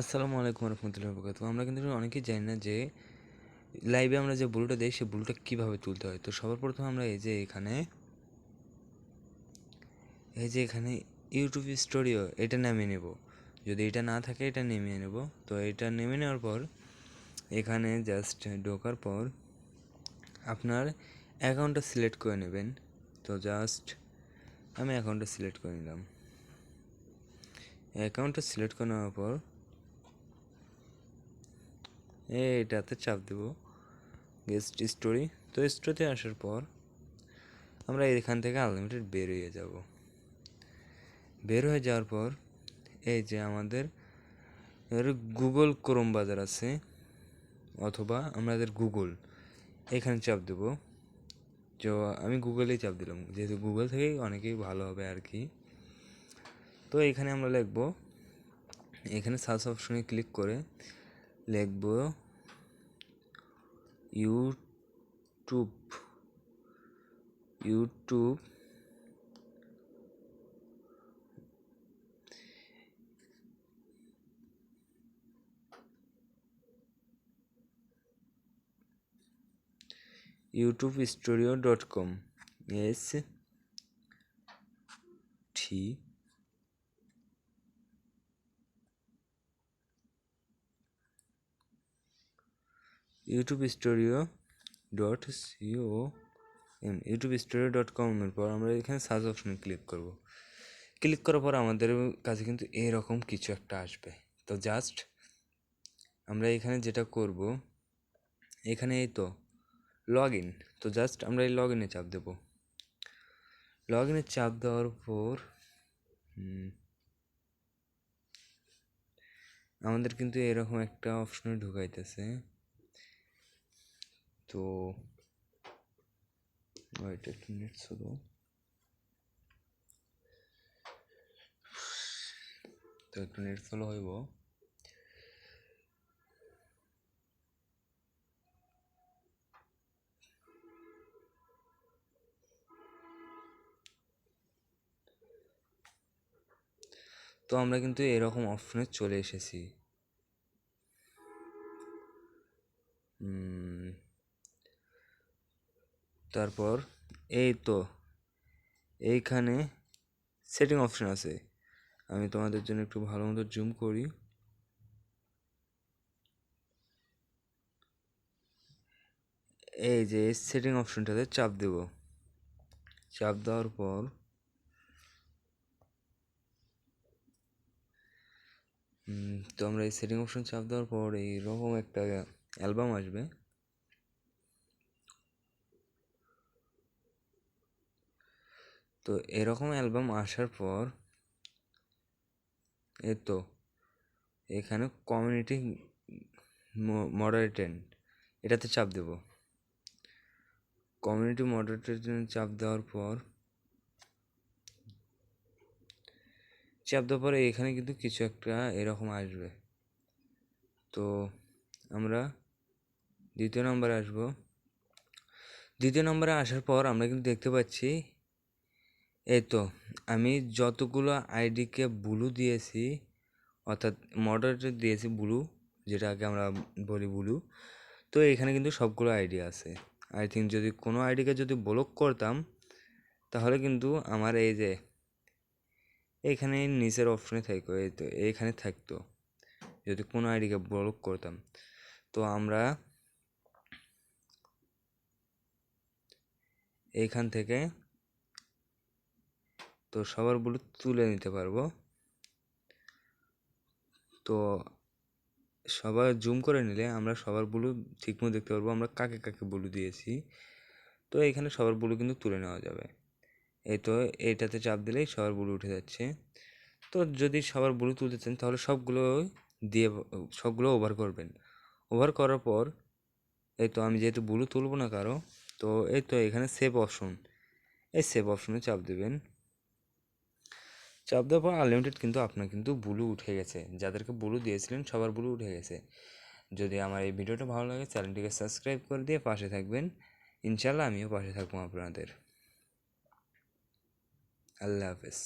আসসালামু আলাইকুম রহমতুল্লাহ বরকাত আমরা কিন্তু অনেকেই জানি না যে লাইভে আমরা যে ব্লুটা দেই সেই ব্লুটা কীভাবে তুলতে হয়। তো সবার প্রথমে আমরা এই যে এখানে, এই যে এখানে ইউটিউব স্টুডিও এটা নামিয়ে নেব। যদি এটা না থাকে, এটা নেমিয়ে নেব। তো এটা নেমে নেওয়ার পর, এখানে জাস্ট ঢোকার পর আপনার অ্যাকাউন্টটা সিলেক্ট করে নেবেন। তো জাস্ট আমি অ্যাকাউন্টটা সিলেক্ট করে নিলাম। অ্যাকাউন্টটা সিলেক্ট করে নেওয়ার পর এটাতে চাপ দেব। গেস্ট স্টোরি তো স্টোরিতে আসার পর আমরা এখান থেকে আনলিমিটেড বের হয়ে যাব। বের হয়ে যাওয়ার পর এই যে আমাদের গুগল ক্রোম বাজার আছে, অথবা আমাদের গুগল এখানে চাপ দেব। তো আমি গুগলেই চাপ দিলাম, যেহেতু গুগল থেকেই অনেকেই ভালো হবে আর কি। তো এখানে আমরা লিখব, এখানে সার্চ অপশনে ক্লিক করে লিখব YouTube YouTube YouTube studio dot com S T YouTube studio dot C O M YouTube studio dot কমের পর আমরা এখানে সার্চ অপশনে ক্লিক করব। ক্লিক করার পর আমাদের কাছে কিন্তু এরকম কিছু একটা আসবে। তো জাস্ট আমরা এখানে যেটা করব, এখানে এই তো লগ ইন তো জাস্ট আমরা এই লগ ইনে চাপ দেব। লগ ইনে চাপ দেওয়ার পর আমাদের কিন্তু এরকম একটা অপশনে ঢুকাইতেছে। তো ওয়েট একটু নেট স্লো তো একটু নেট স্লো হইব। তো আমরা কিন্তু এরকম অপশনে চলে এসেছি। তারপর এই তো, এইখানে সেটিং অপশন আছে। আমি তোমাদের জন্য একটু ভালো মতো জুম করি। এই যে সেটিং অপশনটাতে চাপ দেব। চাপ দেওয়ার পর তো আমরা এই সেটিং অপশন চাপ দেওয়ার পর এইরকম একটা অ্যালবাম আসবে। তো এরকম অ্যালবাম আসার পর, এই তো, এখানে কমিউনিটি মডারেটেন এটাতে চাপ দেব। কমিউনিটি মডারেটেন চাপ দেওয়ার পর, চাপ দেওয়ার পরে এখানে কিন্তু কিছু একটা এরকম আসবে। তো আমরা দ্বিতীয় নম্বরে আসব। দ্বিতীয় নম্বরে আসার পর আমরা কিন্তু দেখতে পাচ্ছি এই তো, আমি যতগুলো আইডিকে ব্লু দিয়েছি, অর্থাৎ মডারেটর দিয়েছি ব্লু যেটাকে আমরা বলি ব্লু তো এখানে কিন্তু সবগুলো আইডি আছে। আই থিঙ্ক যদি কোনো আইডিকে যদি ব্লক করতাম, তাহলে কিন্তু আমার এই যে, এখানে নিচের অপশনে থাকতো, এই তো এইখানে থাকতো, যদি কোনো আইডিকে ব্লক করতাম। তো আমরা এইখান থেকে তো সবার ব্লু তুলে নিতে পারব। তো সবার জুম করে নিলে আমরা সবার ব্লু ঠিকমতো দেখতে পারব আমরা কাকে কাকে ব্লু দিয়েছি। তো এখানে সবার ব্লু কিন্তু তুলে নেওয়া যাবে। এই তো এইটাতে চাপ দিলেই সবার ব্লু উঠে যাচ্ছে। তো যদি সবার ব্লু তুলতে চান তাহলে সবগুলো দিয়ে সবগুলো ওভার করবেন। ওভার করার পর এই তো আমি যেহেতু ব্লু তুলবো না কারও, তো এই তো এখানে সেভ অপশন এই সেভ অপশনে চাপ দেবেন। চাপ দেওয়ার পর আনলিমিটেড কিন্তু আপনার কিন্তু ব্লু উঠে গেছে। যাদেরকে ব্লু দিয়েছিলেন, সবার ব্লু উঠে গেছে। যদি আমার এই ভিডিওটা ভালো লাগে চ্যানেলটিকে সাবস্ক্রাইব করে দিয়ে পাশে থাকবেন। ইনশাল্লাহ আমিও পাশে থাকব আপনাদের। আল্লাহ হাফেজ।